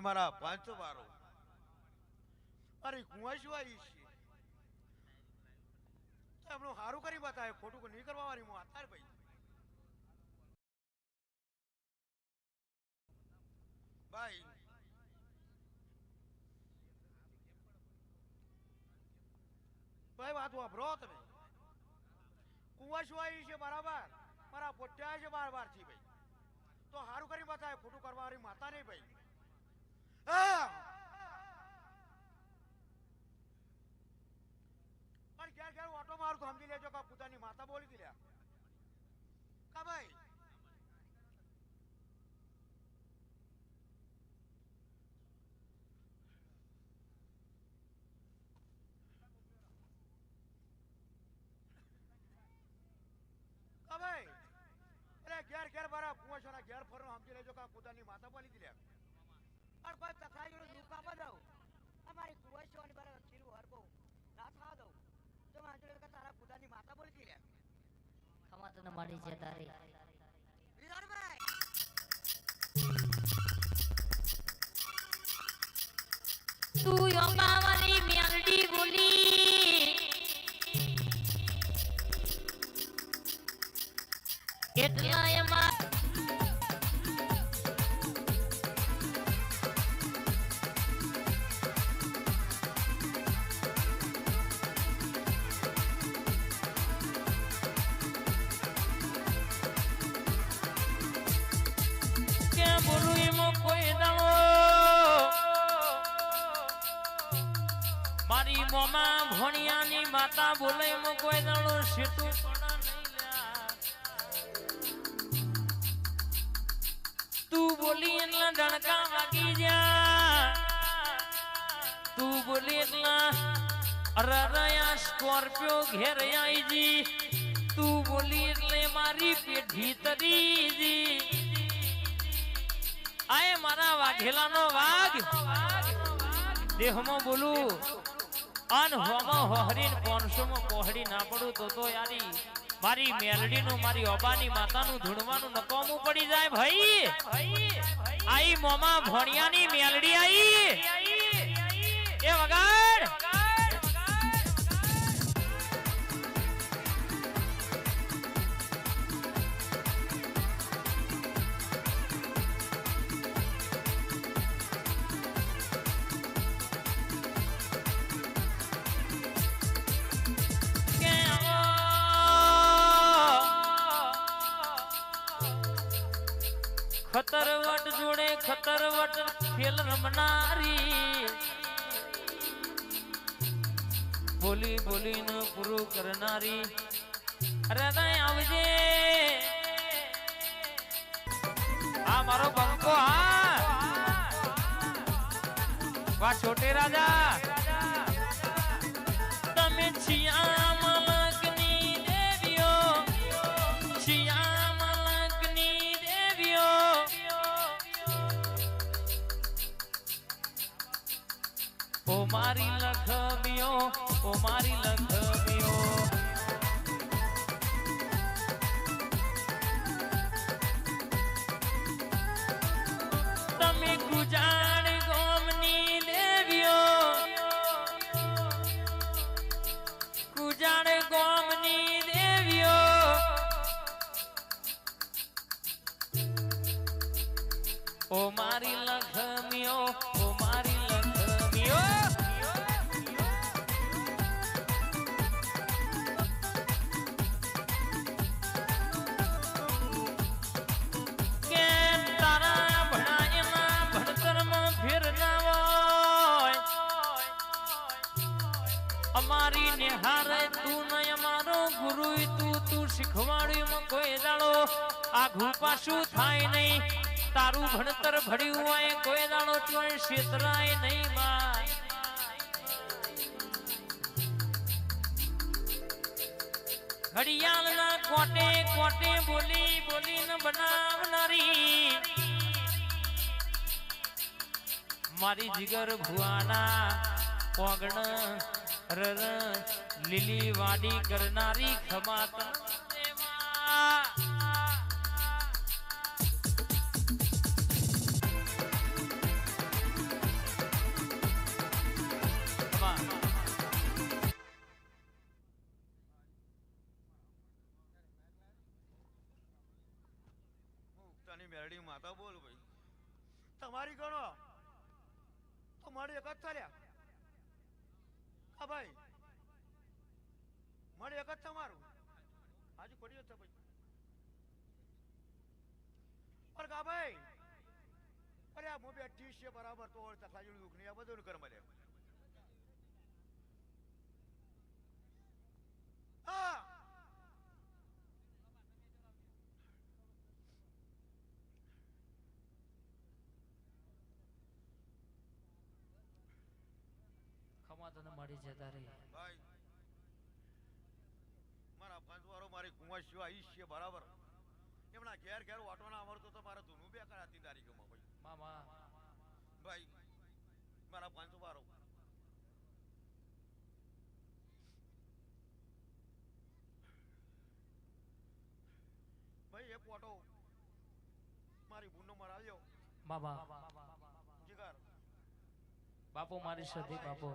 ભાઈ મારા પાંચસો બારો અરે કુંવા શું આવી છે એમનું સારું કરી બતાવે, ખોટું નહીં કરવા વાળી, હું અત્યારે ભાઈ. ભાઈ. ભાઈ, વાત વાપરો તમે. કુંવા શું આવી છે બરાબર. મારા પોટ્યા છે બાર બારથી ભાઈ. તો સારું કરી બતાવે, ખોટું કરવા વાળી માતા નહીં ભાઈ. પણ ઘેર ઘેર ઓટો અરે ઘેર ઘેર મારા કુંવસોના ઘેર ફરો સમજી લેજો કે પોતાની માતા બોલી દીધા પણ કોઈ તથાજીનો દુઃખ આપવા દઉં અમારી કુંવરશોની બરાબર ખીરું હરબો ના થવા દઉં. તો મારે કે તારા પોતાની માતા બોલતી રહે. ખમા તને મળી છે તારી તું મેલડી બોલી. એટલા મારી મોમા ભણિયાની માતા બોલે એમાં કોઈ દાડો. તું બોલી એટલા ડણકા વાગી જા. તું બોલી એટલા અરરયા સ્કોર્પિયો ઘેર આઈજી તું બોલી એટલે મારી પેઢી તરીજી આય મારા વાઘેલાનો વાઘ. દેહમાં બોલું. અન હોમાં હોહરીન પોનસોમાં કોહડી ના પડું તો તો યારી. મારી મેલડીનું, મારી ઓબાની માતાનું ધૂણવાનું નકોમું પડી જાય ભાઈ. આઈ મોમાં ભણિયાની મેલડી આઈ. એ વગાડ ખતરવટ ખેલ રમનારી બોલી બોલીને પૂરું કરનારી. અરે નહીં આવજે. આ મારો બંકો હા. વાહ રાજા. ઓ મારી લખમીઓ ઓ મારી લખમીઓ. નિહારે તું નય મારો ગુરુ તું તું શીખવાડ્યું કોઈ દાડો. આઘું પાછું થાય નહીં તારું ભણતર ભળ્યું હોય કોઈ દાડો ચોય છેતરાય નહીં માં ઘડિયાળના કોટે કોટે બોલી બોલીને બનાવનારી. મારી જીગર ભુવાના પોગણ લીલી વાડી કરનારી ખમાત. એક જ તમારું. હાજી પડી છે ભાઈ. પણ કા ભાઈ? અરે આ મોબે અઠ્ઠીસ છે બરાબર તો તથાજી દુઃખ નહીં આ બધું કર મળે. ખમા તને મળી જતા રહી. ભાઈ મારા પંચવારો મારી કુંવર આઈશ છે બરાબર. એમના ઘેર ઘેર વાટો ના આવડતો તો મારે ધૂનું બે કરાતી તારીખોમાં ભાઈ. મામા. ભાઈ મારા પંચવારો ભાઈ એક ઓટો મારી ભૂનો મરાવ્યો મામા. જીગર. બાપુ મારી સધી બાપુ.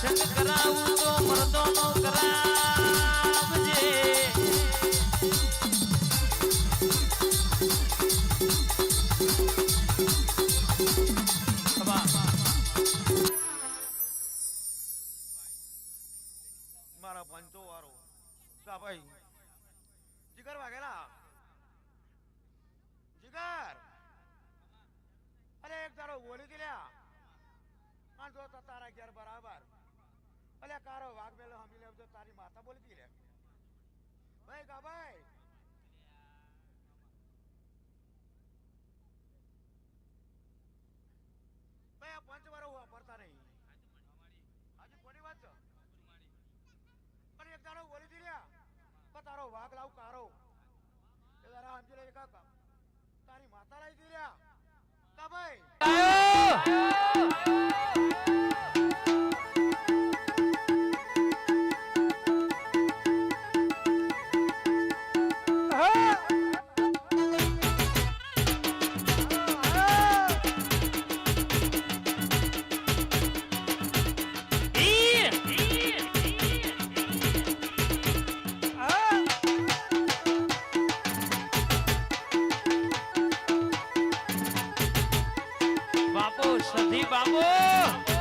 સંગ કરાવું તો મર્દોનો કરાવજે મારા પંચો કા ભાઈ. જીગર વાગેલા જીગર. અરે એક તારો બોલી તારા ઘેર બરાબર. અલે કારો વાઘ મેલો હમી લેવજો, તારી માતા બોલી દી લે ભાઈ કા ભાઈ? ભાઈ, આ પંચ હું વાપરતા નહીં. આજે કોની વાત છે? પણ એક દાડો બોલી દીધા કે તારો વાઘ લાવ, કારો. એ તારા સમજી લે કાકા. તારી માતા લાવી દીધા કા ભાઈ? સધી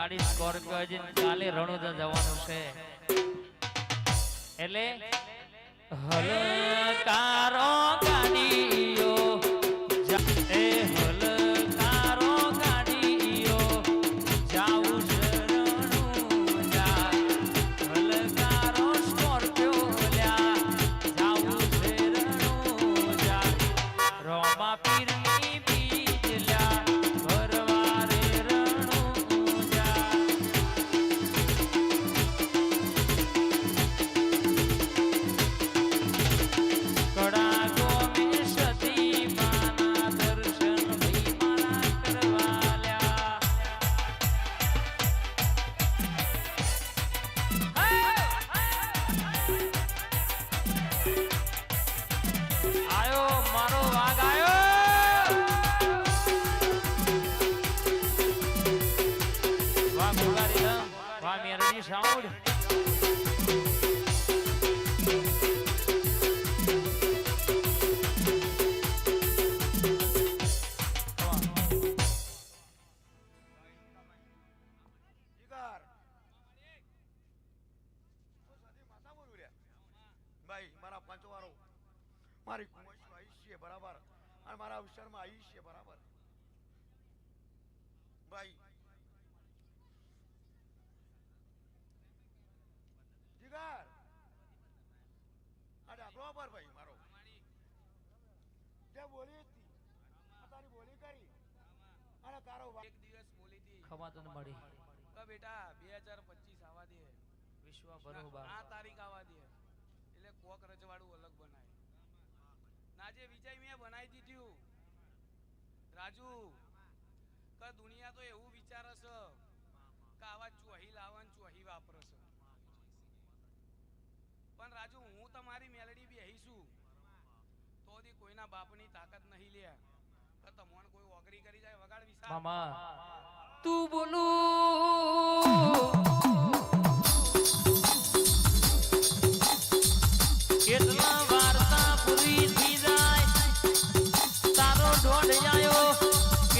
ગાડી સ્કોર્પિયો હજી કાલે રણુદા જવાનું છે. એટલે હલકારો અને અવસરમાં છે બરાબર. ભાઈ. જીગર. આ બરોબર ભાઈ મારો. જે બોલી હતી તારી બોલી કરી. અને તારો એક દિવસ બોલી હતી. ખમા તને મળી કે બેટા બે હજાર પચીસ આવવા દે. વિશ્વ બરોબર. આ તારીખ આવા દે. એટલે કોક રજવાડું અલગ બનાય. ના જે વિજય મેં બનાવી દીધું રાજુ કે દુનિયા તો એવું વિચારે છે કે આવા ચોહી લાવન ચોહી વાપરે છે. પણ રાજુ હું તમારી મેલડી બેહીશું તો દી કોઈના બાપની તાકાત નહીં લે. કે તમોન કોઈ ઓગરી કરી જાય વગાડ વિસા મામા. તું બોલું.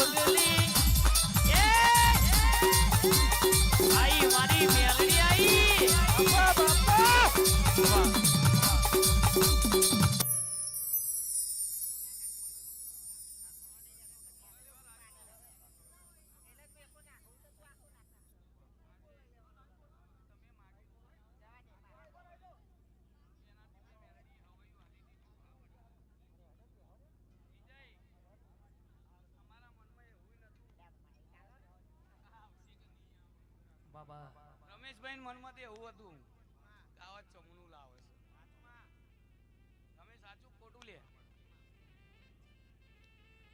বদলি બાબા. રમેશભાઈ મનમાં તો એવું હતું કે આવા ચમનું લાવે છે. તમે સાચું ખોટું લે?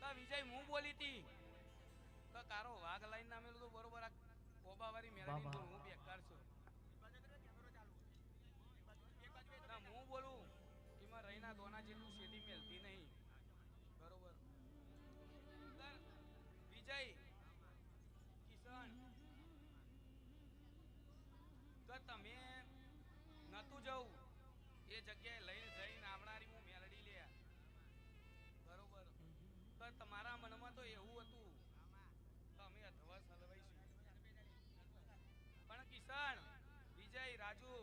તો વિજય હું બોલી તી? તો કારો વાઘ લાઈન નામેલું તો બરોબર આ કોબાવાળી મેળવી તો હું બેકાર છું. જગ્યાએ લઈને જઈને આવનારી હું મેલડી લે. બરોબર. પણ તમારા મનમાં તો એવું હતું. અમે અધવસ હલવાઈશું પણ કિશન વિજય રાજુ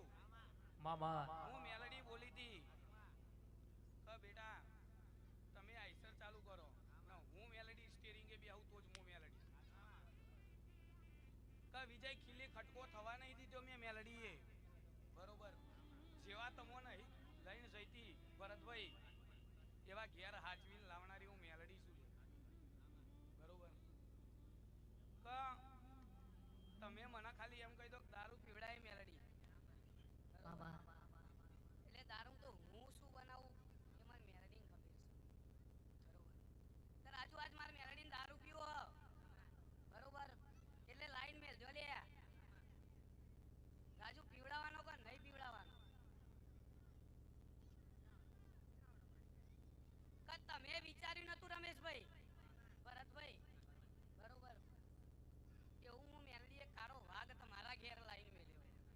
મામા. હું મેલડી બોલી હતી કે બેટા તમે આઈસર ચાલુ કરો. ને હું મેલડી સ્ટીરિંગે આવું તો જ હું મેલડી. ક વિજય ખીલી ખટકો થવા નહીં દીધો મેં મેલડીએ. બરોબર. જેવા તમો નહીં વિચાર્યું નતું